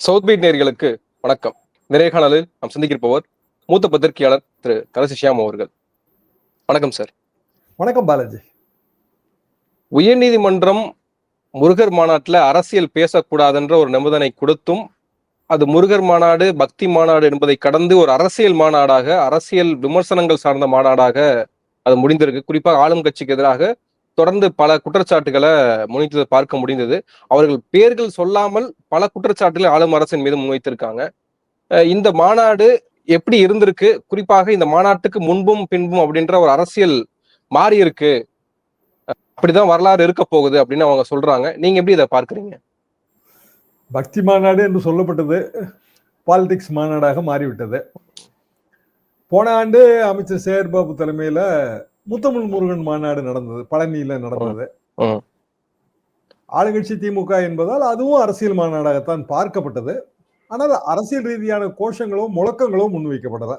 South beat நேர்களுக்கு வணக்கம். நிறைகாணலில் நாம் சந்திக்கிருப்பவர் மூத்த பத்திரிகையாளர் திரு கலசி ஷியாம் அவர்கள். வணக்கம் சார். வணக்கம் பாலாஜி. உயர்நீதிமன்றம் முருகர் மாநாட்டில் அரசியல் பேசக்கூடாதுன்ற ஒரு நிபந்தனை கொடுத்தும் அது முருகர் மாநாடு பக்தி மாநாடு என்பதை கடந்து ஒரு அரசியல் மாநாடாக அரசியல் விமர்சனங்கள் சார்ந்த மாநாடாக அது முடிந்திருக்கு. குறிப்பாக ஆளும் கட்சிக்கு எதிராக தொடர்ந்து பல குற்றச்சாட்டுகளை முன்வைத்ததை பார்க்க முடிந்தது. அவர்கள் பேர்கள் சொல்லாமல் பல குற்றச்சாட்டுகளை ஆளும் அரசின் மீது முன்வைத்திருக்காங்க. இந்த மாநாடு எப்படி இருந்திருக்கு? குறிப்பாக இந்த மாநாட்டுக்கு முன்பும் பின்பும் அப்படின்ற ஒரு அரசியல் மாறி இருக்கு. அப்படிதான் வரலாறு இருக்க போகுது அப்படின்னு அவங்க சொல்றாங்க. நீங்க எப்படி இதை பார்க்கறீங்க? பக்தி மாநாடு என்று சொல்லப்பட்டது பாலிடிக்ஸ் மாநாடாக மாறிவிட்டது. போன ஆண்டு அமைச்சர் சேர்பாபு தலைமையில முத்தமிழ் முருகன் மாநாடு நடந்தது பழனியில நடந்தது. ஆளுங்கட்சி திமுக என்பதால் அதுவும் அரசியல் மாநாடாகத்தான் பார்க்கப்பட்டது. ஆனால் அரசியல் ரீதியான கோஷங்களோ முழக்கங்களோ முன்வைக்கப்படல.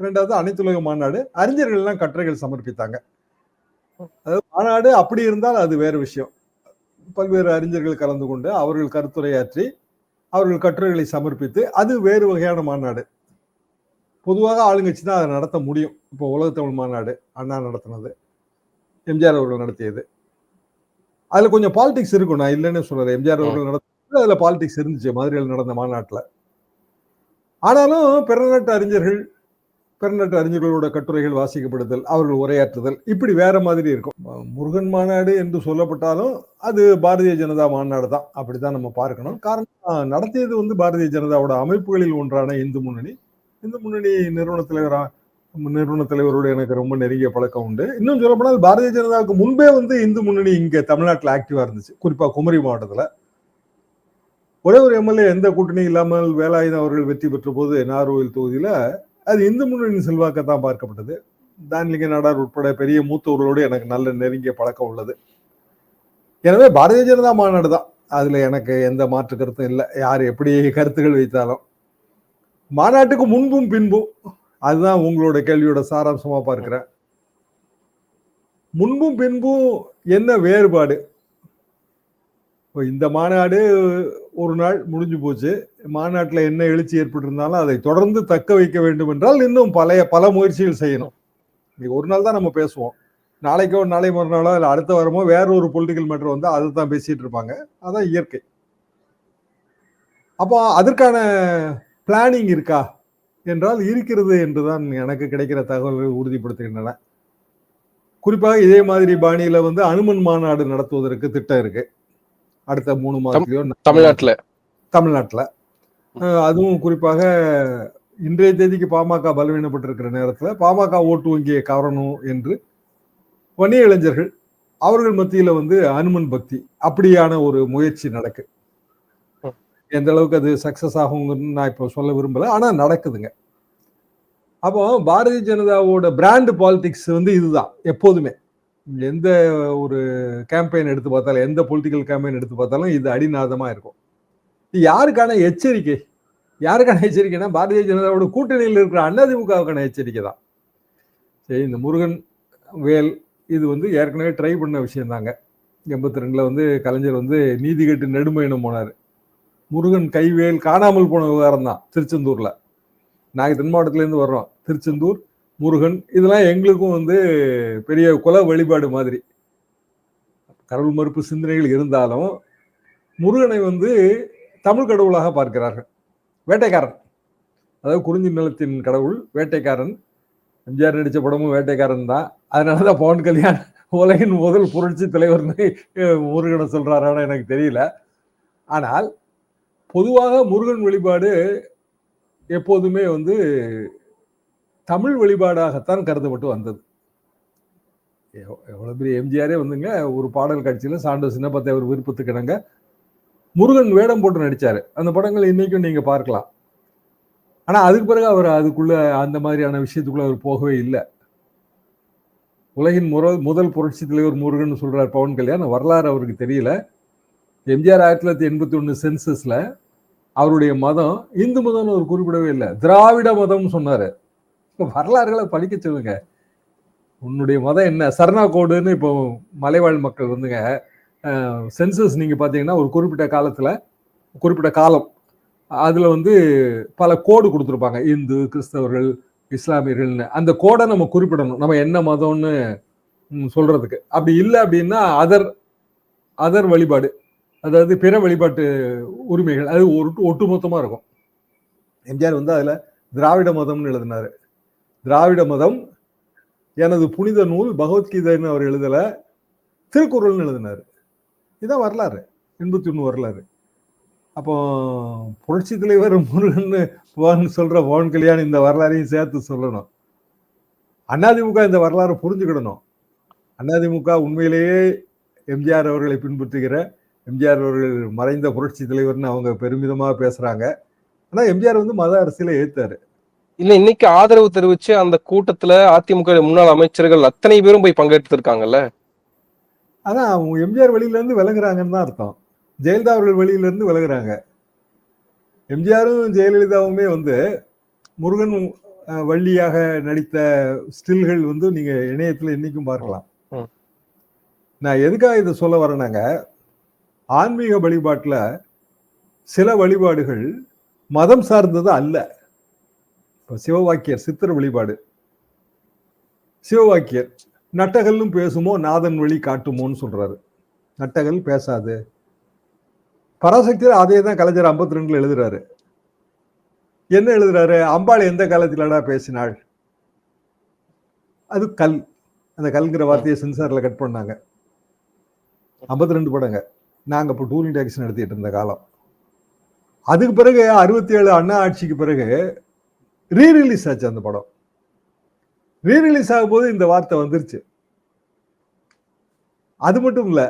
இரண்டாவது அனைத்துலக மாநாடு அறிஞர்கள் எல்லாம் கட்டுரைகள் சமர்ப்பித்தாங்க. அதாவது மாநாடு அப்படி இருந்தால் அது வேறு விஷயம். பல்வேறு அறிஞர்கள் கலந்து கொண்டு அவர்கள் கருத்துரையாற்றி அவர்கள் கட்டுரைகளை சமர்ப்பித்து அது வேறு வகையான மாநாடு. பொதுவாக ஆளுங்கட்சி தான் அதை நடத்த முடியும். இப்போ உலகத்தமிழ் மாநாடு அண்ணா நடத்தினது எம்ஜிஆர் அவர்கள் நடத்தியது. அதுல கொஞ்சம் பாலிடிக்ஸ் இருக்கும். நான் இல்லைன்னு சொல்லல. எம்ஜிஆர் அவர்கள் நடத்தினது அதுல பாலிடிக்ஸ் இருந்துச்சு. மதுரையில் நடந்த மாநாட்டில். ஆனாலும் பிறநாட்டு அறிஞர்கள் பிறநாட்டு அறிஞர்களோட கட்டுரைகள் வாசிக்கப்படுதல் அவர்கள் உரையாற்றுதல் இப்படி வேற மாதிரி இருக்கும். முருகன் மாநாடு என்று சொல்லப்பட்டாலும் அது பாரதிய ஜனதா மாநாடு தான். அப்படிதான் நம்ம பார்க்கணும். காரணம் நடத்தியது வந்து பாரதிய ஜனதாவோட அமைப்புகளில் ஒன்றான இந்து முன்னணி. இந்து முன்னணி நிறுவன தலைவரா நிறுவன தலைவரோடு எனக்கு ரொம்ப நெருங்கிய பழக்கம் உண்டு. இன்னும் சொல்லப்போனால் பாரதிய ஜனதாவுக்கு முன்பே வந்து இந்து முன்னணி இங்கே தமிழ்நாட்டில் ஆக்டிவாக இருந்துச்சு. குறிப்பாக குமரி மாவட்டத்தில். ஒரே ஒரு எம்எல்ஏ எந்த கூட்டணி இல்லாமல் வேலாயுதம் அவர்கள் வெற்றி பெற்ற போது நார்கோவில் தொகுதியில் அது இந்து முன்னணியின் செல்வாக்கத்தான் பார்க்கப்பட்டது. தான்லிங்க நாடார் உட்பட பெரிய மூத்தவர்களோடு எனக்கு நல்ல நெருங்கிய பழக்கம் உள்ளது. எனவே பாரதிய ஜனதா மாநாடு தான். அதில் எனக்கு எந்த மாற்று கருத்தும் இல்லை. யார் எப்படி கருத்துக்கள் வைத்தாலும். மாநாட்டுக்கு முன்பும் பின்பும் அதுதான் உங்களோட கேள்வியோட சாராம்சமாக பார்க்குறேன். முன்பும் பின்பும் என்ன வேறுபாடு? இப்போ இந்த மாநாடு ஒரு நாள் முடிஞ்சு போச்சு. மாநாட்டில் என்ன எழுச்சி ஏற்பட்டிருந்தாலும் அதை தொடர்ந்து தக்க வைக்க வேண்டும் என்றால் இன்னும் பழைய பல முயற்சிகள் செய்யணும். இன்னைக்கு ஒரு நாள் தான் நம்ம பேசுவோம். நாளைக்கோ நாளை மறுநாளோ இல்லை அடுத்த வாரமோ வேற ஒரு பொலிட்டிக்கல் மேட்டர் வந்து அதை தான் பேசிகிட்டு இருப்பாங்க. அதான் இயற்கை. அப்போ அதற்கான பிளானிங் இருக்கா? என்றால் இருக்கிறது என்றுதான் எனக்கு கிடைக்கிற தகவல்கள் உறுதிப்படுத்துகின்றன. குறிப்பாக இதே மாதிரி பாணியில வந்து அனுமன் மாநாடு நடத்துவதற்கு திட்டம் இருக்கு. அடுத்த மூணு மாதத்துலயோ தமிழ்நாட்டுல. தமிழ்நாட்டில். அதுவும் குறிப்பாக இன்றைய தேதிக்கு பாமக பலவீனப்பட்டிருக்கிற நேரத்தில் பாமக ஓட்டு வங்கியை கவரணும் என்று வணிக இளைஞர்கள் அவர்கள் மத்தியில வந்து அனுமன் பக்தி அப்படியான ஒரு முயற்சி நடக்கு. எந்த அளவுக்கு அது சக்சஸ் ஆகுங்கன்னு நான் இப்போ சொல்ல விரும்பலை. ஆனால் நடக்குதுங்க. அப்போ பாரதிய ஜனதாவோட பிராண்டு பாலிடிக்ஸ் வந்து இதுதான் எப்போதுமே. எந்த ஒரு கேம்பெயின் எடுத்து பார்த்தாலும் எந்த பொலிட்டிக்கல் கேம்பெயின் எடுத்து பார்த்தாலும் இது அடிநாதமாக இருக்கும். இது யாருக்கான எச்சரிக்கை? யாருக்கான எச்சரிக்கைனா பாரதிய ஜனதாவோட கூட்டணியில் இருக்கிற அதிமுகவுக்கான எச்சரிக்கை தான். சரி இந்த முருகன் வேல் இது வந்து ஏற்கனவே ட்ரை பண்ண விஷயந்தாங்க. எண்பத்தி ரெண்டில் வந்து கலைஞர் வந்து நீதி கேட்டு நெடுமையினம் போனார். முருகன் கைவேல் காணாமல் போன விவகாரம் தான் திருச்செந்தூர்ல. நாங்கள் தென் மாவட்டத்திலேருந்து வர்றோம். திருச்செந்தூர் முருகன் இதெல்லாம் எங்களுக்கும் வந்து பெரிய குல வழிபாடு மாதிரி. கடவுள் மறுப்பு சிந்தனைகள் இருந்தாலும் முருகனை வந்து தமிழ் கடவுளாக பார்க்கிறார்கள். வேட்டைக்காரன். அதாவது குறிஞ்சி நிலத்தின் கடவுள் வேட்டைக்காரன். எம்ஜிஆர் நடித்த படமும் வேட்டைக்காரன் தான். அதனால தான் பவன் கல்யாண் உலகின் முதல் புரட்சி தலைவர்னு முருகனை சொல்கிறாரான்னு எனக்கு தெரியல. ஆனால் பொதுவாக முருகன் வழிபாடு எப்போதுமே வந்து தமிழ் வழிபாடாகத்தான் கருதப்பட்டு வந்தது. எவ்வளோ பெரிய எம்ஜிஆரே வந்துங்க ஒரு பாடல் காட்சியில சாண்டு சின்னப்பத்தேவர் விருப்பத்துக்கு இணங்க முருகன் வேடம் போட்டு நடித்தார் அந்த படங்கள் இன்றைக்கும் நீங்கள் பார்க்கலாம். ஆனால் அதுக்கு பிறகு அவர் அதுக்குள்ளே அந்த மாதிரியான விஷயத்துக்குள்ளே அவர் போகவே இல்லை. உலகின் முற முதல் புரட்சி தலைவர் முருகன் சொல்கிறார் பவன் கல்யாண். வரலாறு அவருக்கு தெரியல. எம்ஜிஆர் ஆயிரத்தி தொள்ளாயிரத்தி எண்பத்தி ஒன்று சென்சஸில் அவருடைய மதம் இந்து மதம்னு அவர் குறிப்பிடவே இல்லை. திராவிட மதம்னு சொன்னாரு. வரலாறுகளை படிக்க சொல்லுங்க. உன்னுடைய மதம் என்ன? சரணா கோடுன்னு இப்போ மலைவாழ் மக்கள் வந்துங்க. சென்சஸ் நீங்கள் பார்த்தீங்கன்னா ஒரு குறிப்பிட்ட காலத்தில் குறிப்பிட்ட காலம் அதில் வந்து பல கோடு கொடுத்துருப்பாங்க. இந்து கிறிஸ்தவர்கள் இஸ்லாமியர்கள்னு. அந்த கோடை நம்ம குறிப்பிடணும். நம்ம என்ன மதம்னு சொல்கிறதுக்கு அப்படி இல்லை அப்படின்னா அதர் அதர் வழிபாடு. அதாவது பிற வழிபாட்டு உரிமைகள் அது ஒரு ஒட்டுமொத்தமாக இருக்கும். எம்ஜிஆர் வந்து அதில் திராவிட மதம்னு எழுதினார். திராவிட மதம் எனது புனித நூல் பகவத்கீதைன்னு அவர் எழுதலை திருக்குறள்னு எழுதினார். இதான் வரலாறு எண்பத்தி ஒன்று வரலாறு. அப்போ புரட்சி தலைவர் முருகன் பவன் சொல்கிற பவன் கல்யாண் இந்த வரலாறையும் சேர்த்து சொல்லணும். அதிமுக இந்த வரலாறை புரிஞ்சுக்கிடணும். அதிமுக உண்மையிலேயே எம்ஜிஆர் அவர்களை பின்பற்றுகிற எம்ஜிஆர் அவர்கள் மறைந்த புரட்சி தலைவர்னு அவங்க பெருமிதமா பேசுறாங்க. ஆனா எம்ஜிஆர் வந்து மத அரசியலை ஏத்தாரு. இல்ல இன்னைக்கு ஆதரவு தெரிவிச்சு அந்த கூட்டத்துல அதிமுக முன்னாள் அமைச்சர்கள் அத்தனை பேரும் போய் பங்கெடுத்திருக்காங்கல்ல? ஆனா அவங்க எம்ஜிஆர் வெளியில இருந்து விலகுறாங்கன்னு தான் அர்த்தம். ஜெயலலிதா அவர்கள் வெளியில இருந்து விலகுறாங்க. எம்ஜிஆரும் ஜெயலலிதாவுமே வந்து முருகன் வள்ளியாக நடித்த ஸ்டில்கள் வந்து நீங்க இணையத்துல இன்னைக்கும் பார்க்கலாம். நான் எதுக்காக இதை சொல்ல வரேனாங்க? ஆன்மீக வழிபாட்டில் சில வழிபாடுகள் மதம் சார்ந்தது அல்ல. இப்போ சிவவாக்கியர் சித்திர வழிபாடு. சிவவாக்கியர் நட்டகல்லும் பேசுமோ நாதன் வழி காட்டுமோன்னு சொல்றாரு. நட்டகல் பேசாது. பராசக்தியில் அதே தான் கலைஞர் ஐம்பத்தி ரெண்டுல எழுதுறாரு. என்ன எழுதுறாரு? அம்பாள் எந்த காலத்திலடா பேசினாள்? அது கல். அந்த கல்ங்கிற வார்த்தையை சென்சாரில் கட் பண்ணாங்க. ஐம்பத்தி ரெண்டு படங்க. நாங்கள் இப்போ டூரிங் டாக்ஸ் நடத்திட்டு இருந்த காலம். அதுக்கு பிறகு அறுபத்தி ஏழு அண்ணா ஆட்சிக்கு பிறகு ரீ ரிலீஸ் ஆச்சு அந்த படம். ரீ ரிலீஸ் ஆகும்போது இந்த வார்த்தை வந்துருச்சு. அது மட்டும் இல்லை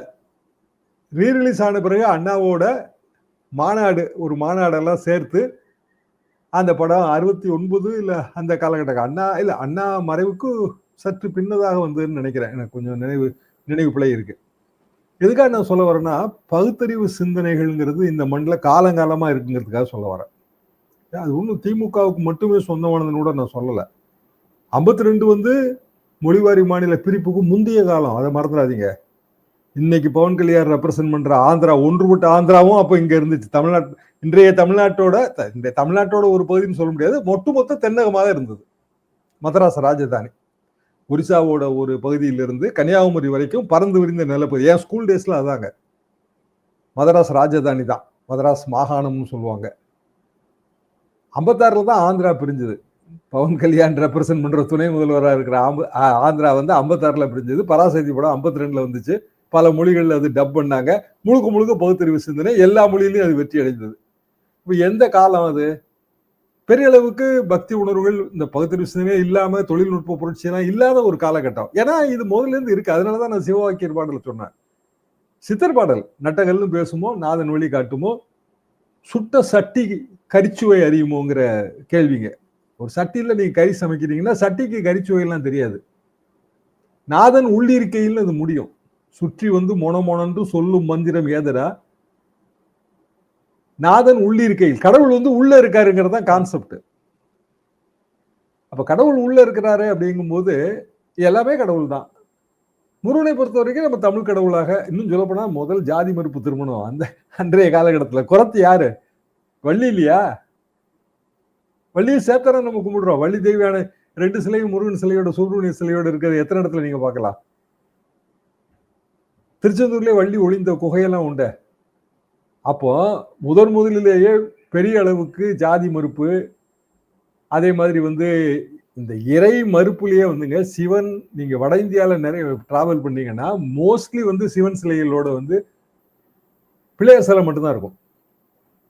ரீ ரிலீஸ் ஆன பிறகு அண்ணாவோட மாநாடு ஒரு மாநாடெல்லாம் சேர்த்து அந்த படம் அறுபத்தி ஒன்பது இல்லை அந்த காலகட்டம் அண்ணா இல்லை அண்ணா மறைவுக்கு சற்று பின்னதாக வந்ததுன்னு நினைக்கிறேன். எனக்கு கொஞ்சம் நினைவு நினைவு பிள்ளை இருக்குது எதுக்காக நான் சொல்ல வரேன்னா பகுத்தறிவு சிந்தனைகள்ங்கிறது இந்த மண்ணில் காலங்காலமாக இருக்குங்கிறதுக்காக சொல்ல வரேன். அது ஒன்றும் திமுகவுக்கு மட்டுமே சொந்தமானதுன்னு கூட நான் சொல்லலை. ஐம்பத்தி ரெண்டு வந்து மொழிவாரி மாநில பிரிப்புக்கு முந்தைய காலம். அதை மறந்துடாதீங்க. இன்னைக்கு பவன் கல்யாண் ரெப்ரசன்ட் பண்ற ஆந்திரா ஒன்றுபட்ட ஆந்திராவும் அப்போ இங்க இருந்துச்சு. தமிழ்நாட்டு இன்றைய தமிழ்நாட்டோட த- இந்த தமிழ்நாட்டோட ஒரு பகுதின்னு சொல்ல முடியாது. ஒட்டுமொத்த தென்னகமாக இருந்தது. மதராஸ் ராஜதானி. ஒரிசாவோட ஒரு பகுதியிலிருந்து கன்னியாகுமரி வரைக்கும் பறந்து விரிந்த நிலப்பகுதி. என் ஸ்கூல் டேஸில் அதாங்க. மதராஸ் ராஜதானி தான். மதராஸ் மாகாணம்னு சொல்லுவாங்க. ஐம்பத்தாறுல தான் ஆந்திரா பிரிஞ்சுது. பவன் கல்யாண் ரெப்ரசன்ட் பண்ணுற துணை முதல்வராக இருக்கிற ஆம்பு- ஆ- ஆந்திரா வந்து ஐம்பத்தாறில் பிரிஞ்சது. பராசக்தி படம் ஐம்பத்தி ரெண்டில் வந்துச்சு. பல மொழிகளில் அது டப் பண்ணாங்க. முழுக்க முழுக்க பகுத்தறிவு சிந்தனை எல்லா மொழியிலையும் அது வெற்றி அடைந்தது. இப்போ எந்த காலம் அது? பெரிய அளவுக்கு பக்தி உணர்வுகள் இந்த பகுத்தறிவு சிந்தனையே இல்லாம தொழில்நுட்ப புரட்சியெல்லாம் இல்லாத ஒரு காலகட்டம். ஏன்னா இது முதல்ல இருந்து இருக்கு அதனாலதான் நான் சிவவாக்கியர் பாடல் சொன்னேன். சித்தர் பாடல் நட்டகல்னு பேசுமோ நாதன் வழி காட்டுமோ சுட்ட சட்டி கரிச்சுவை அறியுமோங்கிற கேள்விங்க. ஒரு சட்டியில நீங்க கறி சமைக்கிறீங்கன்னா சட்டிக்கு கரிச்சுவையெல்லாம் தெரியாது. நாதன் உள்ளிருக்கையில் அது முடியும். சுற்றி வந்து மொனமொனன்று சொல்லும் மந்திரம் ஏதரா நாதன் உள்ளிருக்கையில் கடவுள் வந்து உள்ள இருக்காருங்கிறது தான் கான்செப்ட் அப்ப கடவுள் உள்ள இருக்கிறாரு அப்படிங்கும்போது எல்லாமே கடவுள் தான். முருகனை பொறுத்த வரைக்கும் நம்ம தமிழ் கடவுளாக இன்னும் சொல்லப்போனால் முதல் ஜாதி மறுப்பு திருமணம். அந்த அன்றைய காலகட்டத்துல. குறத்து யாரு? வள்ளி இல்லையா? வள்ளியும் சேர்த்தான நம்ம கும்பிடுறோம். வள்ளி தெய்வான ரெண்டு சிலையும் முருகன் சிலையோட சுப்பிரமணிய சிலையோட இருக்கிறது எத்தனை இடத்துல நீங்க பார்க்கலாம்? திருச்செந்தூர்லயே வள்ளி ஒளிந்த குகையெல்லாம் உண்டு. அப்போ முதன் முதலிலேயே பெரிய அளவுக்கு ஜாதி மறுப்பு அதே மாதிரி வந்து இந்த இறை மறுப்புலேயே வந்துங்க சிவன் நீங்கள் வட இந்தியாவில் நிறைய ட்ராவல் பண்ணீங்கன்னா மோஸ்ட்லி வந்து சிவன் சிலைகளோட வந்து பிள்ளையார் சிலை மட்டும்தான் இருக்கும்.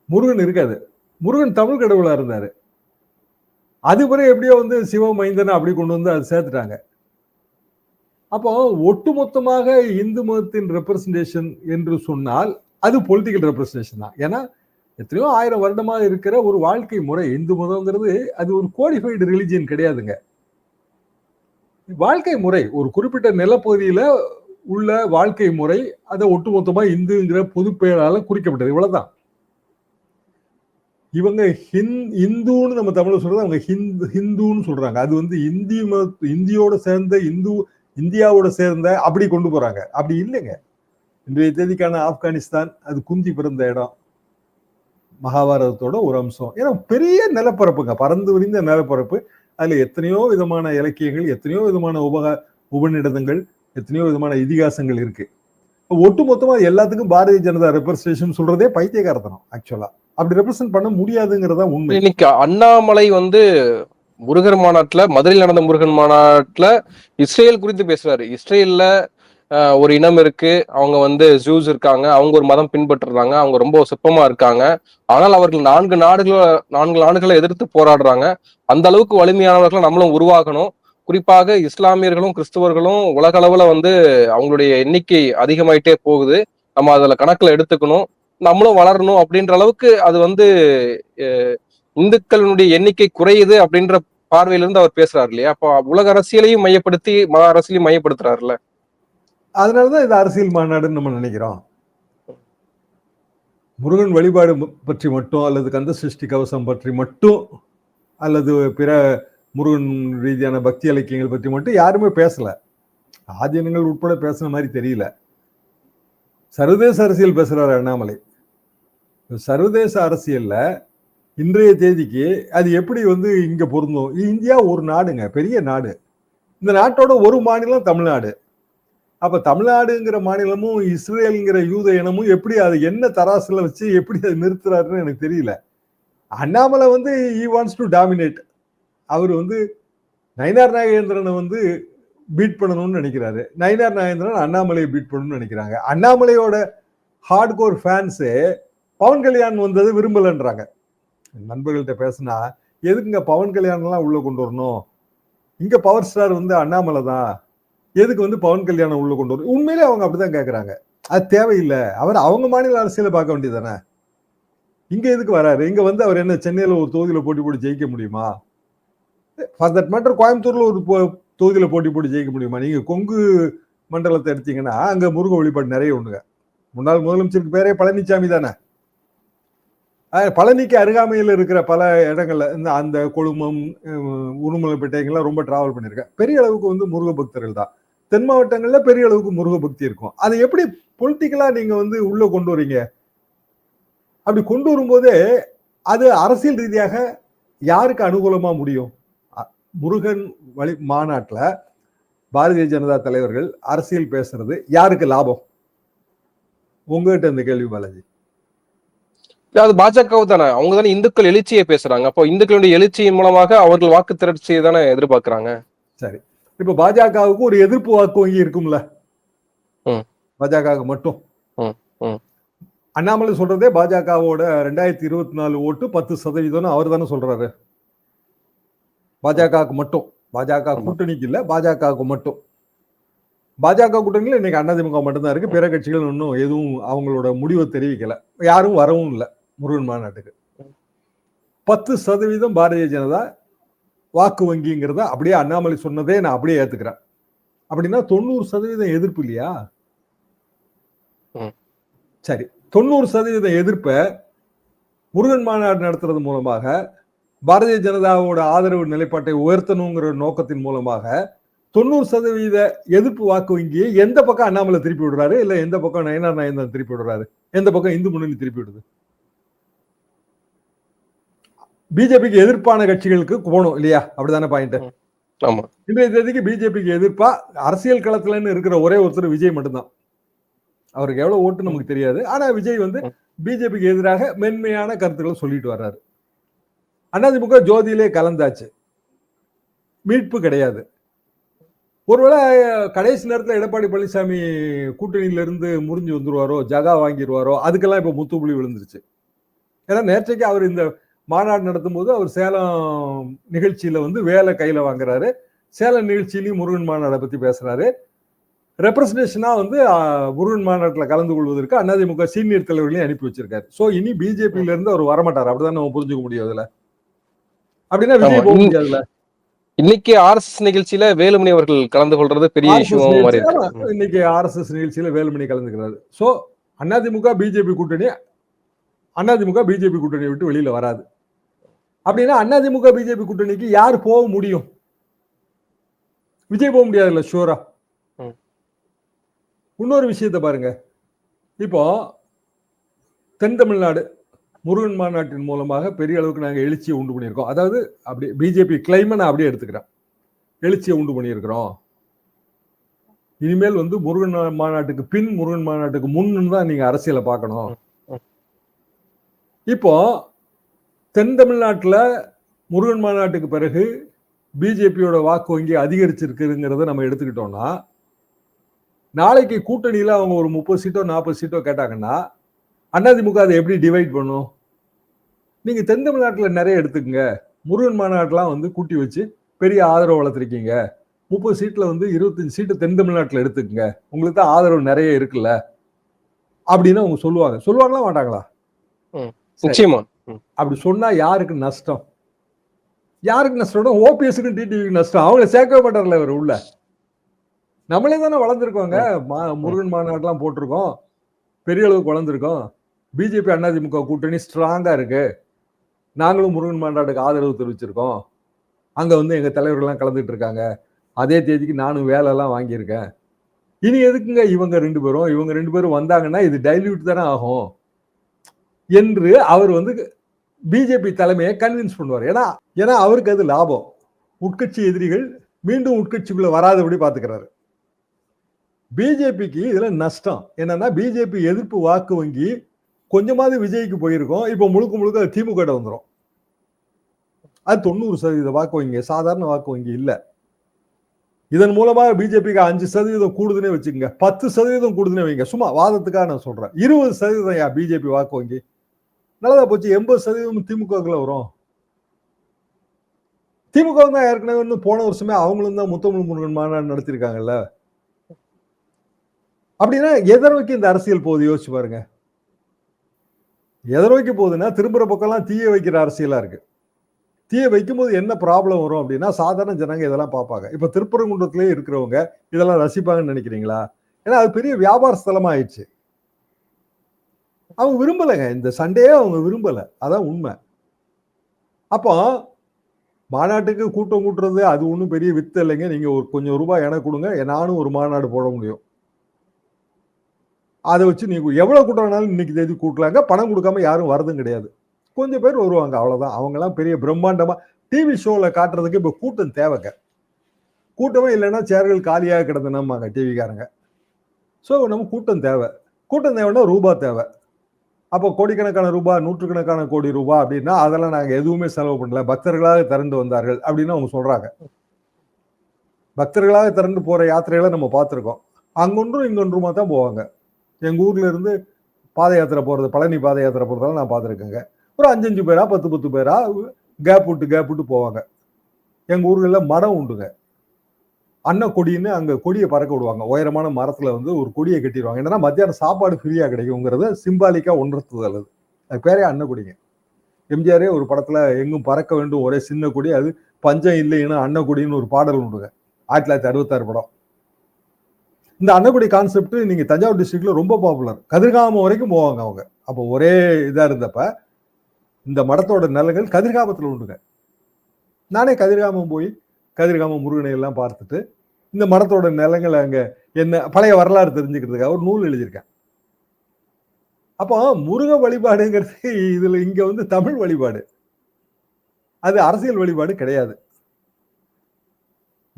முருகன் இருக்காது. முருகன் தமிழ் கடவுளாக இருந்தார். அது பிறகு எப்படியோ வந்து சிவ மைந்தனை அப்படி கொண்டு வந்து அதை சேர்த்துட்டாங்க. அப்போ ஒட்டுமொத்தமாக இந்து மதத்தின் ரெப்ரசன்டேஷன் என்று சொன்னால் அது பொலிட்டிக்கல் ரெப்ரஸன்டேஷன் தான். ஏன்னா எத்தனையோ ஆயிரம் வருடமாக இருக்கிற ஒரு வாழ்க்கை முறை இந்து மதம்ங்கிறது அது ஒரு கோடிஃபைடு ரிலிஜியன் கிடையாதுங்க. வாழ்க்கை முறை ஒரு குறிப்பிட்ட நிலப்பகுதியில உள்ள வாழ்க்கை முறை அதை ஒட்டுமொத்தமா இந்துங்கிற பொது பெயரால குறிக்கப்பட்டது. இவ்வளவுதான். இவங்க ஹிந் இந்துன்னு நம்ம தமிழ்ல சொல்றது அவங்க ஹிந்து ஹிந்துன்னு சொல்றாங்க. அது வந்து இந்தி மத இந்தியோட சேர்ந்த இந்து இந்தியாவோட சேர்ந்த அப்படி கொண்டு போறாங்க. அப்படி இல்லைங்க. இன்றைய தேதிக்கான ஆப்கானிஸ்தான் அது குந்தி பிறந்த இடம். மகாபாரதத்தோட ஒரு அம்சம். ஏன்னா பெரிய நிலப்பரப்புங்க. பறந்து விரிந்த நிலப்பரப்பு. அதுல எத்தனையோ விதமான இலக்கியங்கள் எத்தனையோ விதமான உபக உபநிடதங்கள் எத்தனையோ விதமான இதிகாசங்கள் இருக்கு. ஒட்டு மொத்தமா எல்லாத்துக்கும் பாரதிய ஜனதா ரெப்ரஸன்டேஷன் சொல்றதே பைத்தியகாரத்தனம் ஆக்சுவலா அப்படி ரெப்ரசன்ட் பண்ண முடியாதுங்கிறதா உண்மை. இன்னைக்கு அண்ணாமலை வந்து முருகர் மாநாட்டுல மதுரையில் நடந்த முருகன் மாநாட்டுல இஸ்ரேல் குறித்து பேசுறாரு. இஸ்ரேல்ல ஒரு இனம் இருக்கு. அவங்க வந்து ஜூஸ் இருக்காங்க. அவங்க ஒரு மதம் பின்பற்றுறாங்க. அவங்க ரொம்ப சுத்தமா இருக்காங்க. ஆனால் அவர்கள் நான்கு நாடுகளை நான்கு நாடுகளை எதிர்த்து போராடுறாங்க. அந்த அளவுக்கு வலிமையானவர்களை நம்மளும் உருவாகணும் குறிப்பாக இஸ்லாமியர்களும் கிறிஸ்துவர்களும் உலக அளவுல வந்து அவங்களுடைய எண்ணிக்கை அதிகமாயிட்டே போகுது. நம்ம அதுல கணக்குல எடுத்துக்கணும். நம்மளும் வளரணும் அப்படின்ற அளவுக்கு அது வந்து இந்துக்களினுடைய எண்ணிக்கை குறையுது அப்படின்ற பார்வையிலிருந்து அவர் பேசுறாரு இல்லையா? அப்போ உலக அரசியலையும் மையப்படுத்தி மத அரசியலையும் மையப்படுத்துறாருல்ல. அதனாலதான் இது அரசியல் மாநாடுன்னு நம்ம நினைக்கிறோம். முருகன் வழிபாடு பற்றி மட்டும் அல்லது கந்த சிருஷ்டி கவசம் பற்றி மட்டும் அல்லது பிற முருகன் ரீதியான பக்தி இலக்கியங்கள் பற்றி மட்டும் யாருமே பேசலை. ஆதீனங்கள் உட்பட பேசுன மாதிரி தெரியல. சர்வதேச அரசியல் பேசுகிறார் அண்ணாமலை. சர்வதேச அரசியலில் இன்றைய தேதிக்கு அது எப்படி வந்து இங்கே பொருந்தும்? இந்தியா ஒரு நாடுங்க பெரிய நாடு. இந்த நாட்டோட ஒரு மாநிலம் தமிழ்நாடு. அப்ப தமிழ்நாடுங்கிற மாநிலமும் இஸ்ரேலுங்கிற யூத இனமும் எப்படி அது என்ன தராசுல வச்சு எப்படி அதை நிறுத்துறாருன்னு எனக்கு தெரியல. அண்ணாமலை வந்து ஈ வாண்ட்ஸ் டு டாமினேட் அவர் வந்து நயினார் நாகேந்திரனை வந்து பீட் பண்ணணும்னு நினைக்கிறாரு. நயினார் நாகேந்திரன் அண்ணாமலையை பீட் பண்ணணும்னு நினைக்கிறாங்க. அண்ணாமலையோட hard core fans Pawan Kalyan வந்தது விரும்பலன்றாங்க. நண்பர்கள்ட்ட பேசினா எதுக்குங்க பவன் கல்யாணம்லாம் உள்ளே கொண்டு வரணும்? இங்கே பவர் ஸ்டார் வந்து அண்ணாமலை தான் எதுக்கு வந்து பவன் கல்யாணம் உள்ள கொண்டு வரும் உண்மையிலே அவங்க அப்படிதான் கேட்குறாங்க அது தேவையில்லை. அவர் அவங்க மாநில அரசியலை பார்க்க வேண்டியதானே இங்க எதுக்கு வராரு? இங்க வந்து அவர் என்ன சென்னையில ஒரு தொகுதியில போட்டி போட்டு ஜெயிக்க முடியுமா? ஃபார் தட் மேட்டர் கோயம்புத்தூர்ல ஒரு பொ- தொகுதியில போட்டி போட்டு ஜெயிக்க முடியுமா? நீங்க கொங்கு மண்டலத்தை எடுத்தீங்கன்னா அங்க முருக வழிபாடு நிறைய உண்டுங்க முன்னாள் முதலமைச்சருக்கு பேரே பழனிசாமி தானே. பழனிக்கு அருகாமையில் இருக்கிற பல இடங்கள்ல இந்த அந்த கொழுமம் உருமலைப்பேட்டைங்கெல்லாம் ரொம்ப டிராவல் பண்ணியிருக்கேன். பெரிய அளவுக்கு வந்து முருக பக்தர்கள் தான். தென் மாவட்டங்கள்ல பெரிய அளவுக்கு முருக பக்தி இருக்கும். அதை எப்படி பொலிட்டிக்கலா நீங்க வந்து உள்ள கொண்டு வரீங்க? அப்படி கொண்டு வரும்போதே அது அரசியல் ரீதியாக யாருக்கு அனுகூலமா முடியும்? முருகன் வழி மாநாட்டுல பாரதிய ஜனதா தலைவர்கள் அரசியல் பேசுறது யாருக்கு லாபம்? உங்ககிட்ட இந்த கேள்வி பாலாஜி. அது பாஜக தானே. அவங்க தானே இந்துக்கள் எழுச்சியை பேசுறாங்க. அப்போ இந்துக்களுடைய எழுச்சியின் மூலமாக அவர்கள் வாக்கு திரட்சியை தானே எதிர்பார்க்கறாங்க? இப்ப பாஜகவுக்கு ஒரு எதிர்ப்பு வாக்கு வங்கி இருக்கும்ல. பாஜகவுக்கு மட்டும். அண்ணாமலை சொல்றதே பாஜகவோட ரெண்டாயிரத்தி இருபத்தி நாலு ஓட்டு பத்து சதவீதம்னு அவர் தானே சொல்றாரு. பாஜகவுக்கு மட்டும். பாஜக. கூட்டணிக்கு இல்ல பாஜகவுக்கு மட்டும். பாஜக கூட்டணியில இன்னைக்கு அதிமுக மட்டும்தான் இருக்கு. பிற கட்சிகள் இன்னும் எதுவும் அவங்களோட முடிவை தெரிவிக்கல. யாரும் வரவும் இல்லை முருகன் மாநாட்டுக்கு. பத்து சதவீதம் பாரதிய ஜனதா வாக்கு வங்கிங்கிறத அப்படியே அண்ணாமலை சொன்னதே நான் அப்படியே ஏத்துக்கிறேன். அப்படின்னா தொண்ணூறு சதவீதம் எதிர்ப்பு இல்லையா. சரி. தொண்ணூறு சதவீதம் எதிர்ப்பை முருகன் மாநாடு நடத்துறது மூலமாக பாரதிய ஜனதாவோட ஆதரவு நிலைப்பாட்டை உயர்த்தணுங்கிற நோக்கத்தின் மூலமாக தொண்ணூறு சதவீத எதிர்ப்பு வாக்கு வங்கியை எந்த பக்கம் அண்ணாமலை திருப்பி விடுறாரு? இல்ல எந்த பக்கம் நயனார் நாயந்தன் திருப்பி விடுறாரு? எந்த பக்கம் இந்து முன்னணி திருப்பி விடுது? பிஜேபிக்கு எதிர்ப்பான கட்சிகளுக்கு போகணும் இல்லையா? அப்படிதானே பாயிண்ட் இன்றைய தேதிக்கு பிஜேபிக்கு எதிர்ப்பா அரசியல் களத்துலன்னு இருக்கிற ஒரே ஒருத்தர் விஜய் மட்டும்தான். அவருக்கு எவ்வளவு ஓட்டு நமக்கு தெரியாது. ஆனா விஜய் வந்து பிஜேபிக்கு எதிராக மென்மையான கருத்துக்களை சொல்லிட்டு வர்றாரு. அதிமுக ஜோதியிலே கலந்தாச்சு. மீட்பு கிடையாது. ஒருவேளை கடைசி நேரத்தில் எடப்பாடி பழனிசாமி கூட்டணியில இருந்து முறிஞ்சு வந்துருவாரோ ஜகா வாங்கிடுவாரோ அதுக்கெல்லாம் இப்ப முத்துப்புள்ளி விழுந்துருச்சு. ஏன்னா நேற்றைக்கு அவர் இந்த மாநாடு நடத்தும் போது அவர் சேலம் நிகழ்ச்சியில வந்து வேலை கையில வாங்குறாரு. சேலம் நிகழ்ச்சியிலையும் முருகன் மாநாடை பத்தி பேசுறாரு. ரெப்ரசன்டேஷனா வந்து முருகன் மாநாட்டில் கலந்து கொள்வதற்கு அதிமுக சீனியர் தலைவர்களையும் அனுப்பி வச்சிருக்காரு. சோ இனி பிஜேபியில இருந்து அவர் வரமாட்டார். அப்படிதான் நம்ம புரிஞ்சுக்க முடியும் அதுல. அப்படின்னா விஜய். போக முடியாதுல்ல? இன்னைக்கு ஆர்எஸ்எஸ் நிகழ்ச்சியில வேலுமணி அவர்கள் கலந்து கொள்றது பெரிய RSS இஷ்யூவும் மாறி நிகழ்ச்சி- இருக்கு. ஆமா, இன்னைக்கு ஆர்எஸ்எஸ் நிகழ்ச்சியில வேலுமணி கலந்துக்கிறாரு. சோ அதிமுக பிஜேபி கூட்டணி அதிமுக பிஜேபி கூட்டணியை விட்டு வெளியில வராது. அப்படின்னா அதிமுக பிஜேபி கூட்டணிக்கு யார் போக முடியும்? விஜய் போக முடியாதுல்ல ஷூரா. இன்னொரு விஷயத்தை பாருங்க. இப்போ தென் தமிழ்நாடு முருகன் மாநாட்டின் மூலமாக பெரிய அளவுக்கு நாங்கள் எழுச்சியை உண்டு பண்ணியிருக்கோம். அதாவது அப்படி பிஜேபி கிளைமை நான் அப்படியே எடுத்துக்கிறேன். எழுச்சியை உண்டு பண்ணியிருக்கிறோம். இனிமேல் வந்து முருகன் மாநாட்டுக்கு பின் முருகன் மாநாட்டுக்கு முன்னு தான் நீங்க அரசியலை பார்க்கணும். இப்போ தென் தமிழ்நாட்டில் முருகன் மாநாட்டுக்கு பிறகு பிஜேபியோட வாக்கு வங்கி அதிகரிச்சிருக்குங்கிறத நம்ம எடுத்துக்கிட்டோம்னா நாளைக்கு கூட்டணியில் அவங்க ஒரு முப்பது சீட்டோ நாற்பது சீட்டோ கேட்டாங்கன்னா அதிமுக அதை எப்படி டிவைட் பண்ணும்? நீங்கள் தென் தமிழ்நாட்டில் நிறைய எடுத்துக்கங்க. முருகன் மாநாட்டெலாம் வந்து கூட்டி வச்சு பெரிய ஆதரவு வளர்த்துருக்கீங்க. முப்பது சீட்டில் வந்து இருபத்தஞ்சு சீட்டு தென் தமிழ்நாட்டில் எடுத்துக்கங்க. உங்களுக்கு தான் ஆதரவு நிறைய இருக்குல்ல? அப்படின்னு அவங்க சொல்லுவாங்க. சொல்லுவாங்களா மாட்டாங்களா? நிச்சயமா. அப்படி சொன்னா யாருக்கு நஷ்டம்? யாருக்கு நஷ்டம்? ஓபிஎஸ்க்கு டிடிவிக்கு நஷ்டம். அவங்கள சேர்க்கவே மாட்டார்ல இவர் உள்ள. நம்மளே தானே வளர்ந்துருக்கோங்க. மா- முருகன் மாநாடுலாம் போட்டிருக்கோம். பெரிய அளவுக்கு வளர்ந்துருக்கோம். பிஜேபி அதிமுக கூட்டணி ஸ்ட்ராங்கா இருக்கு. நாங்களும் முருகன் மாநாட்டுக்கு ஆதரவு தெரிவிச்சிருக்கோம். அங்க வந்து எங்க தலைவர்கள்லாம் கலந்துட்டு இருக்காங்க. அதே தேதிக்கு நானும் வேலை எல்லாம் வாங்கியிருக்கேன். இனி எதுக்குங்க இவங்க ரெண்டு பேரும்? இவங்க ரெண்டு பேரும் வந்தாங்கன்னா இது டைல்யூட் தானே ஆகும். என்று அவர் வந்து பிஜேபி தலைமையை கன்வின்ஸ் பண்ணுவார். ஏன்னா ஏன்னா அவருக்கு அது லாபம். உட்கட்சி எதிரிகள் மீண்டும் உட்கட்சிக்குள்ளே வராதபடி பார்த்துக்கிறாரு பிஜேபிக்கு இதில் நஷ்டம். என்னன்னா பிஜேபி எதிர்ப்பு வாக்கு வங்கி கொஞ்சமாவது விஜய்க்கு போயிருக்கோம். இப்போ முழுக்க முழுக்க அது திமுக வந்துடும் அது தொண்ணூறு சதவீத வாக்கு வங்கி சாதாரண வாக்கு வங்கி இல்லை. இதன் மூலமாக பிஜேபிக்கு அஞ்சு சதவீதம் கூடுதுன்னே வச்சுக்கோங்க. பத்து சதவீதம் கூடுதுன்னே வைங்க. சும்மா வாதத்துக்காக நான் சொல்றேன். இருபது சதவீதம் யா பிஜேபி வாக்கு வங்கி? நல்லதா போச்சு. எண்பது சதவீதம் திமுகக்குள்ள வரும். திமுக தான் ஏற்கனவே வந்து போன வருஷமே அவங்களும் தான் முத்தமிழ் முருகன் மாநாடு நடத்திருக்காங்கல்ல அப்படின்னா எதை நோக்கி இந்த அரசியல் போகுது? யோசிச்சு பாருங்க. எதை நோக்கி போகுதுன்னா திரும்புற பக்கம்லாம் தீய வைக்கிற அரசியலா இருக்கு. தீய வைக்கும்போது என்ன ப்ராப்ளம் வரும் அப்படின்னா சாதாரண ஜனங்க இதெல்லாம் பார்ப்பாங்க. இப்போ திருப்பரங்குன்றத்துலேயே இருக்கிறவங்க இதெல்லாம் ரசிப்பாங்கன்னு நினைக்கிறீங்களா? ஏன்னா அது பெரிய வியாபார ஸ்தலமாக ஆயிடுச்சு. அவங்க விரும்பலைங்க. இந்த சண்டையே அவங்க விரும்பலை. அதான் உண்மை. அப்போ மாநாட்டுக்கு கூட்டம் கூட்டுறது அது ஒன்றும் பெரிய வித்து இல்லைங்க. நீங்கள் ஒரு கொஞ்சம் ரூபாய் எனக்கு கொடுங்க. நானும் ஒரு மாநாடு போட முடியும். அதை வச்சு நீங்கள் எவ்வளோ கூட்டம் வேணாலும் இன்னைக்கு தேதி கூட்டலாங்க. பணம் கொடுக்காம யாரும் வரதும் கிடையாது. கொஞ்சம் பேர் வருவாங்க அவ்வளோதான் அவங்கெல்லாம் பெரிய பிரம்மாண்டமாக டிவி ஷோவில் காட்டுறதுக்கு இப்போ கூட்டம் தேவைங்க. கூட்டமே இல்லைன்னா சேர்கள் காலியாக கிடந்தனம்மாங்க டிவிக்காரங்க ஸோ நம்ம கூட்டம் தேவை. கூட்டம் தேவைன்னா ரூபா தேவை. அப்போ கோடிக்கணக்கான ரூபாய் நூற்றுக்கணக்கான கோடி ரூபாய் அப்படின்னா அதெல்லாம் நாங்கள் எதுவுமே செலவு பண்ணல. பக்தர்களாக திரண்டு வந்தார்கள் அப்படின்னு அவங்க சொல்றாங்க. பக்தர்களாக திரண்டு போற யாத்திரைகளை நம்ம பார்த்துருக்கோம். அங்கொன்றும் இங்கொன்றுமா தான் போவாங்க. எங்க ஊர்ல இருந்து பாத யாத்திரை போறது பழனி பாத யாத்திரை போறதெல்லாம் நான் பார்த்துருக்கேங்க. ஒரு அஞ்சஞ்சு பேரா பத்து பத்து பேரா கேப் விட்டு கேப் விட்டு போவாங்க. எங்கள் ஊர்ல மடம் உண்டுங்க. அன்ன கொடின்னு அங்கே கொடியை பறக்க விடுவாங்க. உயரமான மரத்தில் வந்து ஒரு கொடியை கட்டிடுவாங்க. என்னன்னா மத்தியானம் சாப்பாடு ஃப்ரீயாக கிடைக்குங்கிறத சிம்பாலிக்காக உணர்த்துதல் அது. அது பேரே அன்னக்கொடிங்க எம்ஜிஆரே ஒரு படத்தில் எங்கும் பறக்க வேண்டும் ஒரே சின்ன கொடி அது பஞ்சம் இல்லைன்னு அன்னக்குடின்னு ஒரு பாடல் உண்டுங்க ஆயிரத்தி தொள்ளாயிரத்தி அறுபத்தாறு படம். இந்த அன்னக்குடி கான்செப்ட் நீங்கள் தஞ்சாவூர் டிஸ்ட்ரிக்ட்ல ரொம்ப பாப்புலர் கதிர்காமம் வரைக்கும் போவாங்க அவங்க. அப்போ ஒரே இதாக இருந்தப்ப இந்த மடத்தோட நிலங்கள் கதிர்காமத்தில் உண்டுங்க நானே கதிர்காமம் போய் கதிர்காமம் முருகனை எல்லாம் பார்த்துட்டு இந்த மடத்தோட நிலங்களை அங்க என்ன பழைய வரலாறு தெரிஞ்சுக்கிறதுக்காக ஒரு நூல் எழுதியிருக்கேன். அப்போ முருக வழிபாடுங்கிறது இதில் இங்க வந்து தமிழ் வழிபாடு. அது அரசியல் வழிபாடு கிடையாது.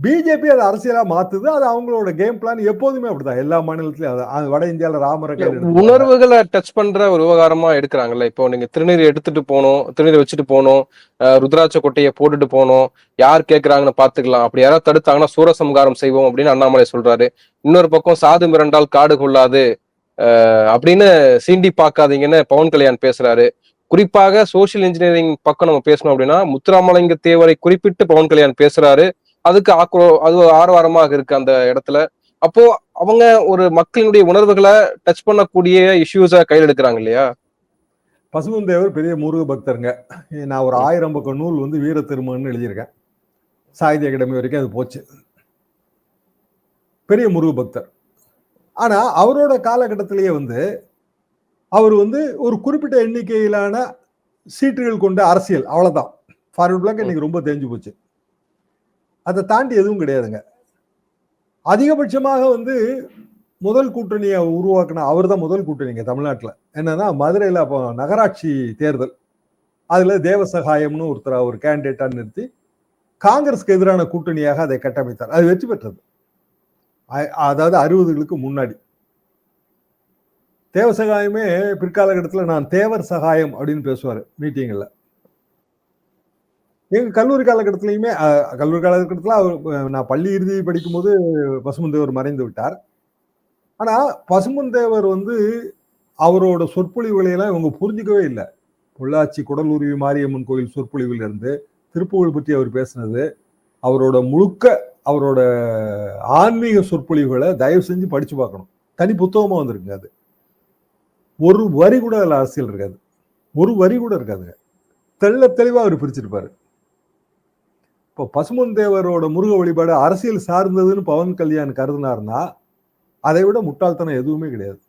பிஜேபி அதை அரசியலா மாத்துது. அது அவங்களோட கேம் பிளான் எப்போதுமே அப்படிதான். எல்லா மாநிலத்திலயும் அது- வட இந்தியால ராமரை. உணர்வுகளை டச் பண்ற ஒரு விவகாரமா எடுக்கிறாங்கல்ல. இப்போ நீங்க திருநீர் எடுத்துட்டு போகணும் திருநீர் வச்சுட்டு போகணும் ருத்ராட்ச கொட்டையை போட்டுட்டு போகணும் யார் கேக்குறாங்கன்னு பாத்துக்கலாம் அப்படி யாராவது தடுத்தாங்கன்னா சூரசம்காரம் செய்வோம் அப்படின்னு அண்ணாமலை சொல்றாரு. இன்னொரு பக்கம் சாது மிரண்டால் காடு கொள்ளாது. அப்படின்னு சீண்டி பார்க்காதீங்கன்னு பவன் கல்யாண் பேசுறாரு. குறிப்பாக சோஷியல் இன்ஜினியரிங் பக்கம் நம்ம பேசணும் அப்படின்னா முத்துராமலிங்க தேவரை குறிப்பிட்டு பவன் கல்யாண் பேசுறாரு. அதுக்கு ஆக்ரோ அது ஒரு ஆரவாரமாக இருக்கு அந்த இடத்துல. அப்போ அவங்க ஒரு மக்களினுடைய உணர்வுகளை டச் பண்ணக்கூடிய இஷ்யூஸ கையில் எடுக்கிறாங்க இல்லையா? பசுமந்தேவர் பெரிய முருக பக்தருங்க. நான் ஒரு ஆயிரம் பக்கம் நூல் வந்து வீர திருமணம்னு எழுதியிருக்கேன். சாகித்ய அகாடமி வரைக்கும் அது போச்சு. பெரிய முருக பக்தர். ஆனால் அவரோட காலகட்டத்திலேயே வந்து அவர் வந்து ஒரு குறிப்பிட்ட எண்ணிக்கையிலான சீட்டுகள் கொண்ட அரசியல். அவ்வளோதான் ஃபார்வர்ட் பிளாக் இன்னைக்கு ரொம்ப தெரிஞ்சு போச்சு. அதை தாண்டி எதுவும் கிடையாதுங்க. அதிகபட்சமாக வந்து முதல் கூட்டணியை உருவாக்கினா அவர் தான் முதல் கூட்டணிங்க தமிழ்நாட்டில். என்னன்னா மதுரையில் அப்போ நகராட்சி தேர்தல். அதில் தேவசகாயம்னு ஒருத்தர் ஒரு கேண்டிடேட்டாக நிறுத்தி காங்கிரஸ்க்கு எதிரான கூட்டணியாக அதை கட்டமைத்தார். அது வெற்றி பெற்றது. அதாவது அறுபதுகளுக்கு முன்னாடி. தேவசகாயமே பிற்காலகட்டத்தில் நான் தேவர் சகாயம் அப்படின்னு பேசுவார் மீட்டிங்கில். எங்கள் கல்லூரி காலகட்டத்திலையுமே கல்லூரி காலகட்டத்தில் அவர் நான் பள்ளி இறுதி படிக்கும்போது பசுமந்தேவர் மறைந்து விட்டார். ஆனால் பசுமந்தேவர் வந்து அவரோட சொற்பொழிவுகளையெல்லாம் இவங்க புரிஞ்சுக்கவே இல்லை. பொள்ளாச்சி குடலூரி மாரியம்மன் கோயில் சொற்பொழிவிலிருந்து திருப்புகழ் பற்றி அவர் பேசினது அவரோட முழுக்க அவரோட ஆன்மீக சொற்பொழிவுகளை தயவு செஞ்சு படித்து பார்க்கணும். தனி புத்தகமாக வந்திருக்குங்க அது. ஒரு வரி கூட அதில் அரசியல் இருக்காது. ஒரு வரி கூட இருக்காதுங்க. தெள்ள தெளிவாக அவர் பிரிச்சிருப்பாரு. இப்போ பசுமன் தேவரோட முருக வழிபாடு அரசியல் சார்ந்ததுன்னு பவன் கல்யாண் கருதினார்னா அதை விட முட்டாள்தனம் எதுவுமே கிடையாது.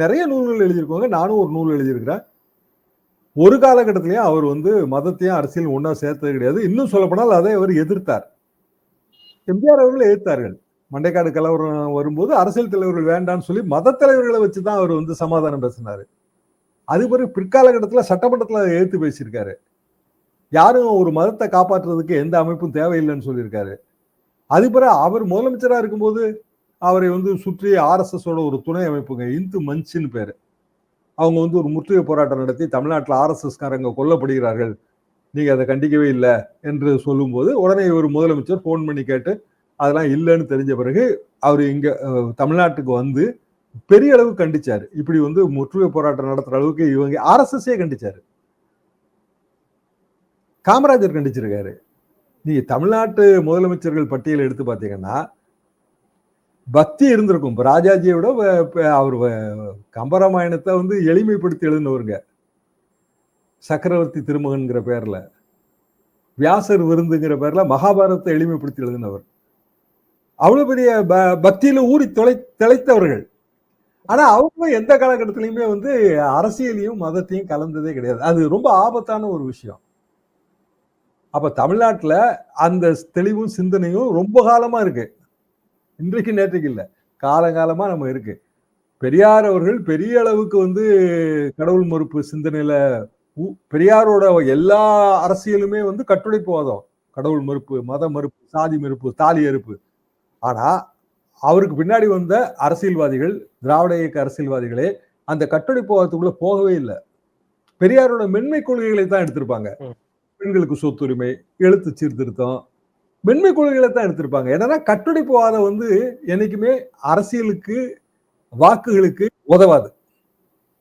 நிறைய நூல்கள் எழுதியிருக்கோங்க நானும் ஒரு நூல் எழுதியிருக்கிறேன். ஒரு காலகட்டத்திலயும் அவர் வந்து மதத்தையும் அரசியல் ஒன்றா சேர்த்தது கிடையாது. இன்னும் சொல்லப்போனால் அதை அவர் எதிர்த்தார். எம்ஜிஆர் அவர்கள் எதிர்த்தார்கள். மண்டைக்காடு கலவரம் வரும்போது அரசியல் தலைவர்கள் வேண்டாம்னு சொல்லி மத தலைவர்களை வச்சு தான் அவர் வந்து சமாதானம் பேசினாரு. அது பிறகு பிற்காலகட்டத்தில் சட்டமன்றத்தில் அதை எதிர்த்து பேசியிருக்காரு. யாரும் ஒரு மதத்தை காப்பாற்றுறதுக்கு எந்த அமைப்பும் தேவையில்லைன்னு சொல்லியிருக்காரு. அது பிறகு அவர் முதலமைச்சராக இருக்கும்போது அவரை வந்து சுற்றி ஆர்எஸ்எஸோட ஒரு துணை அமைப்புங்க இந்து மஞ்சுன்னு பேர். அவங்க வந்து ஒரு முற்றுகை போராட்டம் நடத்தி தமிழ்நாட்டில் ஆர்எஸ்எஸ்காரங்க கொல்லப்படுகிறார்கள் நீங்கள் அதை கண்டிக்கவே இல்லை என்று சொல்லும்போது உடனே இவர் முதலமைச்சர் ஃபோன் பண்ணி கேட்டு அதெல்லாம் இல்லைன்னு தெரிஞ்ச பிறகு அவர் இங்கே தமிழ்நாட்டுக்கு வந்து பெரிய அளவு கண்டிச்சார். இப்படி வந்து முற்றுகை போராட்டம் நடத்துற அளவுக்கு இவங்க ஆர்எஸ்எஸ்ஸே கண்டிச்சார். காமராஜர் கண்டிச்சிருக்காரு நீ தமிழ்நாட்டு முதலமைச்சர்கள் பட்டியல் எடுத்து பார்த்தீங்கன்னா பக்தி இருந்திருக்கும். இப்போ ராஜாஜியை விட வ- அவர் வ- கம்பராமாயணத்தை வந்து எளிமைப்படுத்தி எழுதினவருங்க. சக்கரவர்த்தி திருமகன்கிற பேர்ல. வியாசர் விருந்துங்கிற பேர்ல மகாபாரதத்தை எளிமைப்படுத்தி எழுதினவர். அவ்வளவு பெரிய ப- பக்தியில ஊறி தொலை திளைத்தவர்கள். ஆனா அவங்க எந்த காலகட்டத்திலையுமே வந்து அரசியலையும் மதத்தையும் கலந்ததே கிடையாது. அது ரொம்ப ஆபத்தான ஒரு விஷயம். அப்ப தமிழ்நாட்டுல அந்த தெளிவும் சிந்தனையும் ரொம்ப காலமா இருக்கு. இன்றைக்கு நேற்றுக்கு இல்லை. காலங்காலமா நம்ம இருக்கு. பெரியார் அவர்கள் பெரிய அளவுக்கு வந்து கடவுள் மறுப்பு சிந்தனையில பெரியாரோட எல்லா அரசியலுமே வந்து கட்டுடைப்புவாதம் கடவுள் மறுப்பு மத மறுப்பு சாதி மறுப்பு தாலி அறுப்பு. ஆனா அவருக்கு பின்னாடி வந்த அரசியல்வாதிகள் திராவிட இயக்க அரசியல்வாதிகளே அந்த கட்டுடைப்புவாதத்துக்குள்ள போகவே இல்லை. பெரியாரோட மென்மை கொள்கைகளை தான் எடுத்திருப்பாங்க பெண்களுக்கு சொத்துரிமை எழுத்து சீர்திருத்தம் மென்மை கொள்கைகளை தான் எடுத்திருப்பாங்க. என்னன்னா கட்டுடைப்புவாதம் வந்து என்னைக்குமே அரசியலுக்கு வாக்குகளுக்கு உதவாது.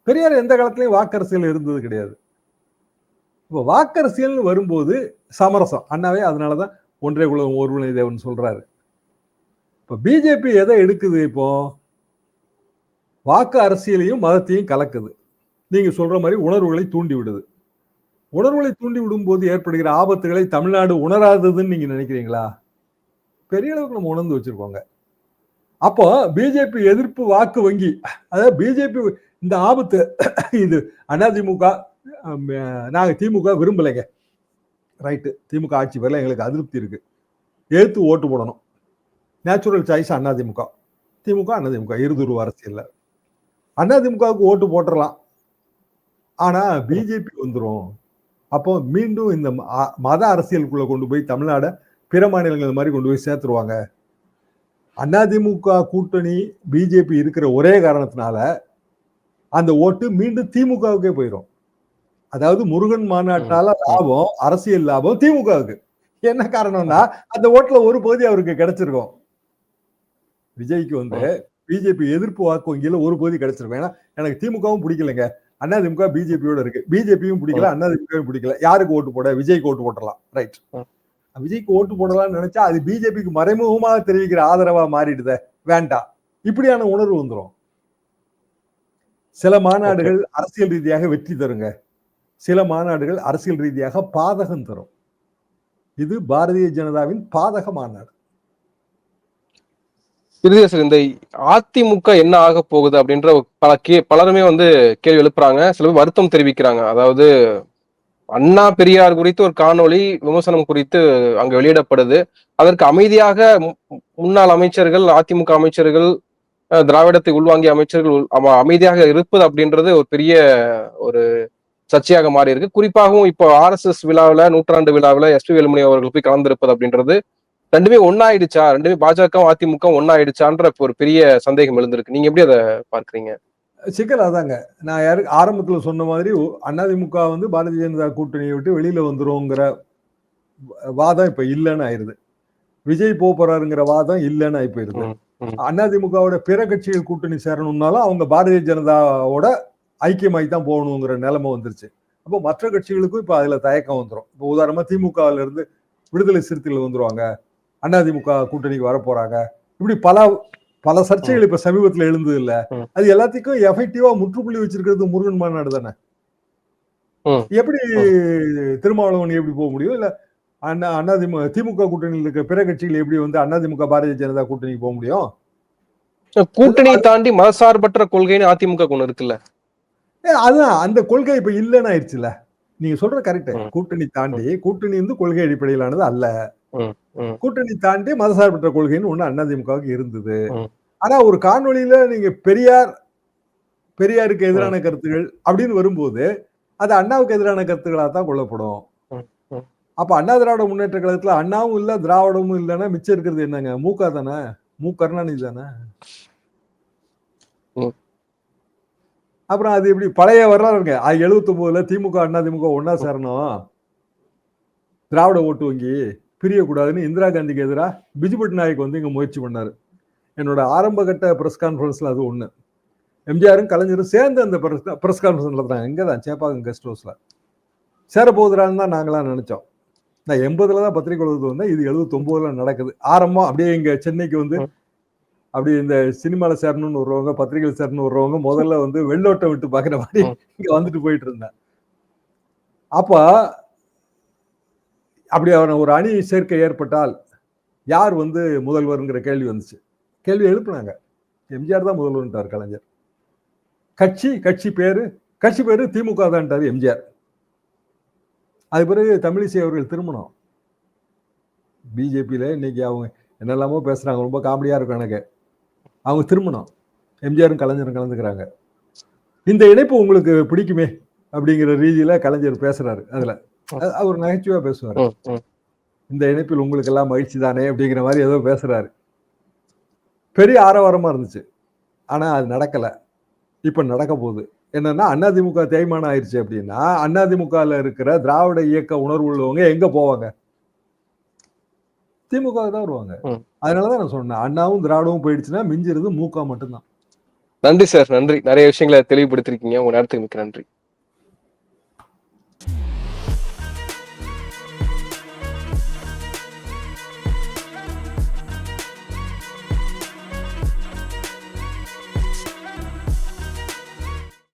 பெரியார் எந்த காலத்திலயும் வாக்கரசியல் இருந்தது கிடையாது. இப்போ வாக்கரசியல் வரும்போது சமரசம். அண்ணாவே அதனாலதான் ஒன்றே குலம் ஒருவனை தேவன் சொல்றாரு. இப்போ பிஜேபி எதை எடுக்குது இப்போ? வாக்கு அரசியலையும் மதத்தையும் கலக்குது. நீங்க சொல்ற மாதிரி உணர்வுகளை தூண்டி விடுது உணர்வுகளை தூண்டி விடும்போது ஏற்படுகிற ஆபத்துகளை தமிழ்நாடு உணராததுன்னு நீங்க நினைக்கிறீங்களா? பெரிய அளவுக்கு நம்ம உணர்ந்து வச்சிருக்கோங்க. அப்போ பிஜேபி எதிர்ப்பு வாக்கு வங்கி அதாவது பிஜேபி இந்த ஆபத்து இது அதிமுக நாங்க திமுக விரும்பலைங்க. ரைட்டு திமுக ஆட்சி வரல எங்களுக்கு அதிருப்தி இருக்கு. எழுத்து ஓட்டு போடணும். நேச்சுரல் சாய்ஸ் அதிமுக திமுக அதிமுக இருதுருவ அரசியல்ல. அதிமுகவுக்கு ஓட்டு போட்டுடலாம் ஆனா பிஜேபி வந்துடும் அப்போ மீண்டும் இந்த மத அரசியலுக்குள்ள கொண்டு போய் தமிழ்நாட பிற மாநிலங்கள் மாதிரி கொண்டு போய் சேர்த்துருவாங்க. அதிமுக கூட்டணி பிஜேபி இருக்கிற ஒரே காரணத்தினால அந்த ஓட்டு மீண்டும் திமுகவுக்கே போயிடும் அதாவது முருகன் மாநாட்டால லாபம் அரசியல் லாபம் திமுகவுக்கு. என்ன காரணம்னா அந்த ஓட்டுல ஒரு பகுதி அவருக்கு கிடைச்சிருக்கும். விஜய்க்கு வந்து பிஜேபி எதிர்ப்பு வாக்கு வங்கியில ஒரு பகுதி கிடைச்சிருக்கும். ஏன்னா எனக்கு திமுகவும் பிடிக்கலைங்க. அதிமுக பிஜேபியோட இருக்கு. பிஜேபியும் பிடிக்கல அதிமுகவும் பிடிக்கல. யாருக்கு ஓட்டு போட? விஜய்க்கு ஓட்டு போடலாம் ரைட். விஜய்க்கு ஓட்டு போடலாம்னு நினைச்சா அது பிஜேபிக்கு மறைமுகமாக தெரிவிக்கிற ஆதரவா மாறிடுதே. வேண்டாம் இப்படியான உணர்வு வந்துரும். சில மாநாடுகள் அரசியல் ரீதியாக வெற்றி தருங்க. சில மாநாடுகள் அரசியல் ரீதியாக பாதகம் தரும். இது பாரதிய ஜனதாவின் பாதக மாநாடு. இறுதியா சார் இந்த அதிமுக என்ன ஆக போகுது அப்படின்ற பல கே பலருமே வந்து கேள்வி எழுப்புறாங்க. சில பேர் வருத்தம் தெரிவிக்கிறாங்க. அதாவது அண்ணா பெரியார் குறித்து ஒரு காணொளி விமர்சனம் குறித்து அங்க வெளியிடப்படுது. அதற்கு அமைதியாக மு- முன்னாள் அமைச்சர்கள் அதிமுக அமைச்சர்கள் திராவிடத்தை உள்வாங்கிய அமைச்சர்கள் உள்- அம- அமைதியாக இருப்பது அப்படின்றது ஒரு பெரிய ஒரு சர்ச்சையாக மாறி இருக்கு குறிப்பாகவும் இப்போ ஆர்எஸ்எஸ் விழாவில் நூற்றாண்டு விழாவில் எஸ் பி வேலுமணி அவர்கள் போய் கலந்திருப்பது அப்படின்றது ரெண்டுமே ஒன்னாயிடுச்சா ரெண்டுமே பாஜக அதிமுக ஒன்னாயிடுச்சான்ற ஒரு பெரிய சந்தேகம் எழுந்திருக்கு. நீங்க எப்படி அதை பார்க்கறீங்க? சிக்கல் அதாங்க. நான் யாரு ஆரம்பத்துல சொன்ன மாதிரி அதிமுக வந்து பாரதிய ஜனதா கூட்டணியை விட்டு வெளியில வந்துருங்கிற வாதம் இப்ப இல்லைன்னு ஆயிருது. விஜய் போறாருங்கிற வாதம் இல்லைன்னு ஆகி போயிருது. அதிமுகவோட பிற கட்சிகள் கூட்டணி சேரணும்னாலும் அவங்க பாரதிய ஜனதாவோட ஐக்கியமாகி தான் போகணுங்கிற நிலைமை வந்துருச்சு. அப்போ மற்ற கட்சிகளுக்கும் இப்ப அதுல தயக்கம் வந்துரும். இப்போ உதாரணமா திமுகவுல இருந்து விடுதலை சிறுத்தைகள் வந்துருவாங்க. அதிமுக கூட்டணிக்கு வர போறாங்க இப்படி பல பல சர்ச்சைகள் இப்ப சமீபத்துல எழுந்தது இல்ல. அது எல்லாத்துக்கும் எஃபெக்டிவா முற்றுப்புள்ளி வச்சிருக்கிறது முருகன் மாநாடு தானே. எப்படி திருமாவளவன் எப்படி போக முடியும்? இல்ல அண்ணா அதிமுக திமுக கூட்டணியில் இருக்க பிற கட்சிகள் எப்படி வந்து அதிமுக பாரதிய ஜனதா கூட்டணிக்கு போக முடியும்? கூட்டணியை தாண்டி மதசார்பற்ற கொள்கைன்னு அதிமுக ஒண்ணு இருக்குல்ல அதான் அந்த கொள்கை இப்ப இல்லைன்னு ஆயிடுச்சுல நீங்க சொல்ற கரெக்ட். கூட்டணி தாண்டி கூட்டணி வந்து கொள்கை அடிப்படையிலானது அல்ல. கூட்டணி தாண்டி மதசார்பற்ற கொள்கைன்னு ஒண்ணு அதிமுகவுக்கு இருந்தது. ஆனா ஒரு காணொளியில நீங்க பெரியார் பெரியாருக்கு எதிரான கருத்துகள் அப்படின்னு வரும்போது அது அண்ணாவுக்கு எதிரான கருத்துக்களா தான் கொள்ளப்படும். ம், ம். அப்ப அண்ணா திராவிட முன்னேற்ற கழகத்துல அண்ணாவும் இல்ல திராவிடமும் இல்லைன்னா மிச்சம் இருக்கிறது என்னங்க? மூக்கா தானே? மு. கருணாநிதி தானே. அப்புறம் அது எப்படி பழைய வரலாறுங்க எழுபத்தி ஒன்பதுல திமுக அண்ணா திமுக ஒன்னா சேரணும். திராவிட ஓட்டு வங்கி. பிரியக்கூடாதுன்னு இந்திரா காந்திக்கு எதிராக பிஜு பட்நாயக் வந்து இங்க முயற்சி பண்ணாரு. என்னோட ஆரம்ப கட்ட பிரஸ் கான்ஃபரன்ஸ்ல அது ஒண்ணு. எம்ஜிஆரும் கலைஞரும் சேர்ந்து அந்த பிரஸ் கான்ஃபரன்ஸ் நடத்துறாங்க இங்க தான் சேப்பாக்கம் கெஸ்ட் ஹவுஸ்ல சேரப்போகுதுறான்னு தான் நாங்களாம் நினைச்சோம். நான் எண்பதுல தான் பத்திரிகை எழுபது வந்தேன். இது எழுபத்தி ஒன்பதுல நடக்குது. ஆரம்பம் அப்படியே இங்க சென்னைக்கு வந்து. அப்படி இந்த சினிமால சேரணும்னு வருவாங்க பத்திரிகையில் சேரணும்னு வருவாங்க முதல்ல வந்து வெள்ளோட்டம் விட்டு பாக்குற மாதிரி. இங்க வந்துட்டு போயிட்டு இருந்தேன். அப்ப அப்படி அவன ஒரு அணி சேர்க்கை ஏற்பட்டால் யார் வந்து முதல்வருங்கிற கேள்வி வந்துச்சு. கேள்வி எழுப்புனாங்க. எம்ஜிஆர் தான் முதல்வர்ன்றார் கலைஞர். கட்சி கட்சி பேர் கட்சி பேர் திமுக தான்ட்டார் எம்ஜிஆர். அது பிறகு தமிழிசை அவர்கள் திருமணம். பிஜேபியில் இன்னைக்கு அவங்க என்னெல்லாமோ பேசுகிறாங்க ரொம்ப காமெடியாக இருக்கும் எனக்கு. அவங்க திருமணம். எம்ஜிஆரும் கலைஞரும் கலந்துக்கிறாங்க. இந்த இணைப்பு உங்களுக்கு பிடிக்குமே அப்படிங்கிற ரீதியில் கலைஞர் பேசுகிறாரு அதில். அவர் நகைச்சுவையா பேசுவார். இந்த இணைப்பில் உங்களுக்கு எல்லாம் மகிழ்ச்சி தானே அப்படிங்கிற மாதிரி ஏதோ பேசுறாரு. பெரிய ஆரவாரமா இருந்துச்சு. ஆனா அது நடக்கல. இப்ப நடக்க போகுது என்னன்னா அதிமுக தேய்மானம் ஆயிடுச்சு அப்படின்னா அதிமுகல இருக்கிற திராவிட இயக்க உணர்வு உள்ளவங்க எங்க போவாங்க? திமுக தான் வருவாங்க. அதனாலதான் நான் சொன்னேன். அண்ணாவும் திராவிடமும் போயிடுச்சுன்னா மிஞ்சிறது மூக்கா மட்டும்தான். நன்றி சார். நன்றி. நிறைய விஷயங்களை தெளிவுபடுத்திருக்கீங்க. உங்க நேரத்துக்கு மிக்க நன்றி.